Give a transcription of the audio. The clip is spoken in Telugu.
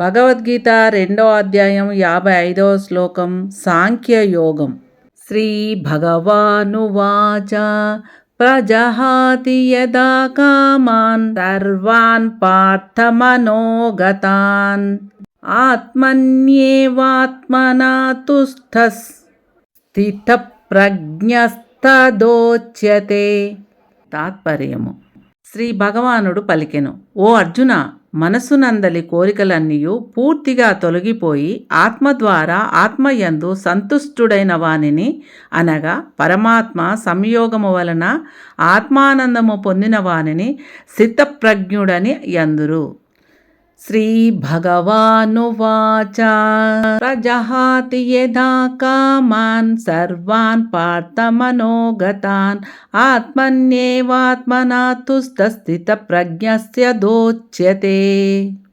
భగవద్గీత రెండో అధ్యాయం యాభై ఐదవ శ్లోకం సాంఖ్యయోగం శ్రీ భగవానువాచ ప్రజహాతి యదా కామాన్ సర్వాన్ పార్థమనోగతాన్ ఆత్మన్యేవాత్మనా తుస్థ స్థిత ప్రజ్ఞస్తదోచ్యతే తాత్పర్యము. శ్రీ భగవానుడు పలికెను ఓ అర్జున మనసునందలి కోరికలన్నీయు పూర్తిగా తొలగిపోయి ఆత్మ ద్వారా ఆత్మయందు సంతుష్టుడైన వానిని అనగా పరమాత్మ సంయోగము వలన ఆత్మానందము పొందిన వానిని సిద్ధప్రజ్ఞుడని యందురు. श्रीभगवानुवाच। प्रजहाति यदा कामान् सर्वान् पार्थमनोगतान्। आत्मन्येवात्मना तुस्तस्थितप्रज्ञस्य दोच्यते।